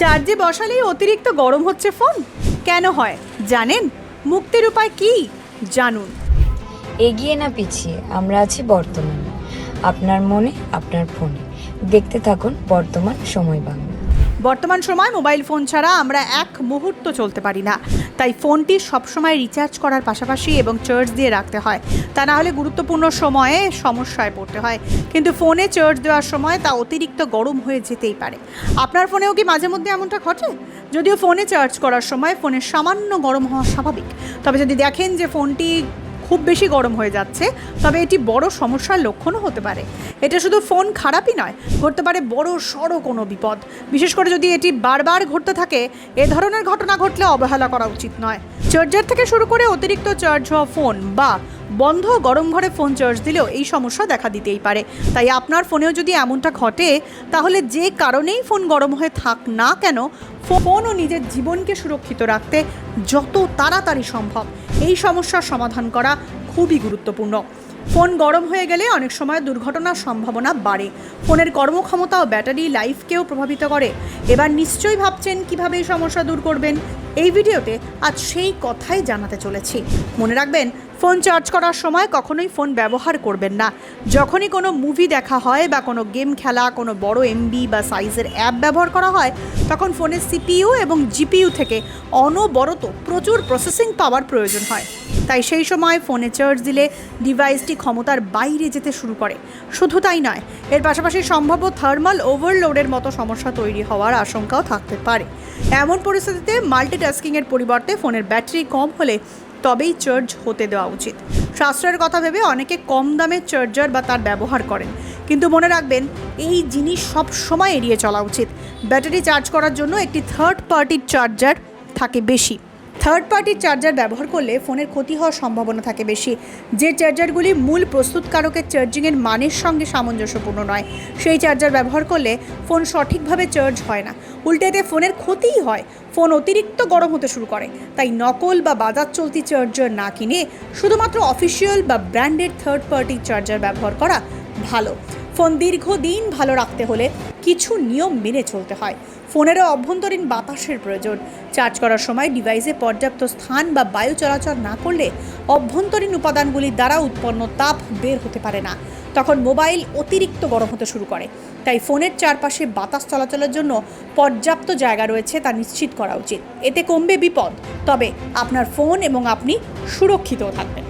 চার্জে বসালেই অতিরিক্ত গরম হচ্ছে ফোন? কেন হয়? জানেন? মুক্তির উপায় কি? জানুন। এগিয়ে না পিছিয়ে আমরা আছি বর্তমানে। আপনার মনে আপনার ফোনে। দেখতে থাকুন বর্তমান সময় বাংলা। বর্তমান সময় মোবাইল ফোন ছাড়া আমরা এক মুহূর্ত চলতে পারি না। তাই ফোনটি সবসময় রিচার্জ করার পাশাপাশি এবং চার্জ দিয়ে রাখতে হয়। তা না হলে গুরুত্বপূর্ণ সময়ে সমস্যায় পড়তে হয়। কিন্তু ফোনে চার্জ দেওয়ার সময় তা অতিরিক্ত গরম হয়ে যেতেই পারে। আপনার ফোনেও কি মাঝে মধ্যে এমনটা ঘটে? যদিও ফোনে চার্জ করার সময় ফোনের সামান্য গরম হওয়া স্বাভাবিক। তবে যদি দেখেন যে ফোনটি খুব বেশি গরম হয়ে যাচ্ছে, তবে এটি বড় সমস্যার লক্ষণও হতে পারে। এটা শুধু ফোন খারাপই নয়, ঘটতে পারে বড় সড়ো কোনো বিপদ। বিশেষ করে যদি এটি বারবার ঘটতে থাকে, এ ধরনের ঘটনা ঘটলে অবহেলা করা উচিত নয়। চার্জার থেকে শুরু করে অতিরিক্ত চার্জ হওয়া ফোন বা বন্ধ গরম ঘরে ফোন চার্জ দিলেও এই সমস্যা দেখা দিতেই পারে। তাই আপনার ফোনেও যদি এমনটা ঘটে, তাহলে যে কারণেই ফোন গরম হয়ে থাক না কেন ফোন ও নিজের জীবনকে সুরক্ষিত রাখতে যত তাড়াতাড়ি সম্ভব এই সমস্যার সমাধান করা খুবই গুরুত্বপূর্ণ। ফোন গরম হয়ে গেলে অনেক সময় দুর্ঘটনার সম্ভাবনা বাড়ে। ফোনের কর্মক্ষমতা ও ব্যাটারি লাইফকেও প্রভাবিত করে। এবার নিশ্চয়ই ভাবছেন কীভাবে এই সমস্যা দূর করবেন? এই ভিডিওতে আজ সেই কথাই জানাতে চলেছি। মনে রাখবেন, ফোন চার্জ করার সময় কখনোই ফোন ব্যবহার করবেন না। যখনই কোনো মুভি দেখা হয় বা কোনো গেম খেলা, কোনো বড় এমবি বা সাইজের অ্যাপ ব্যবহার করা হয়, তখন ফোনের সিপিইউ এবং জিপিইউ থেকে অনবরত প্রচুর প্রসেসিং পাওয়ার প্রয়োজন হয়। তাই সেই সময় ফোনে চার্জ দিলে ডিভাইসটি ক্ষমতার বাইরে যেতে শুরু করে। শুধু তাই নয়, এর পাশাপাশি সম্ভাব্য থার্মাল ওভারলোডের মতো সমস্যা তৈরি হওয়ার আশঙ্কাও থাকতে পারে। এমন পরিস্থিতিতে মাল্টিটাস্কিংয়ের পরিবর্তে ফোনের ব্যাটারি কম হলে তবেই চার্জ হতে দেওয়া উচিত। সাশ্রয়ের কথা ভেবে অনেকে কম দামে চার্জার বা তার ব্যবহার করেন। কিন্তু মনে রাখবেন, এই জিনিস সব সময় এড়িয়ে চলা উচিত। ব্যাটারি চার্জ করার জন্য একটি থার্ড পার্টির চার্জার থাকে বেশি। থার্ড পার্টির চার্জার ব্যবহার করলে ফোনের ক্ষতি হওয়ার সম্ভাবনা থাকে বেশি। যে চার্জারগুলি মূল প্রস্তুতকারকের চার্জিংয়ের মানের সঙ্গে সামঞ্জস্যপূর্ণ নয়, সেই চার্জার ব্যবহার করলে ফোন সঠিকভাবে চার্জ হয় না। উল্টেতে ফোনের ক্ষতিই হয়, ফোন অতিরিক্ত গরম হতে শুরু করে। তাই নকল বা বাজার চলতি চার্জার না কিনে শুধুমাত্র অফিসিয়াল বা ব্র্যান্ডেড থার্ড পার্টি চার্জার ব্যবহার করা ভালো। ফোন দীর্ঘদিন ভালো রাখতে হলে কিছু নিয়ম মেনে চলতে হয়। ফোনেরও অভ্যন্তরীণ বাতাসের প্রয়োজন। চার্জ করার সময় ডিভাইসে পর্যাপ্ত স্থান বা বায়ু চলাচল না করলে অভ্যন্তরীণ উপাদানগুলির দ্বারা উৎপন্ন তাপ বের হতে পারে না। তখন মোবাইল অতিরিক্ত গরম হতে শুরু করে। তাই ফোনের চারপাশে বাতাস চলাচলের জন্য পর্যাপ্ত জায়গা রয়েছে তা নিশ্চিত করা উচিত। এতে কমবে বিপদ। তবে আপনার ফোন এবং আপনি সুরক্ষিতও থাকবেন।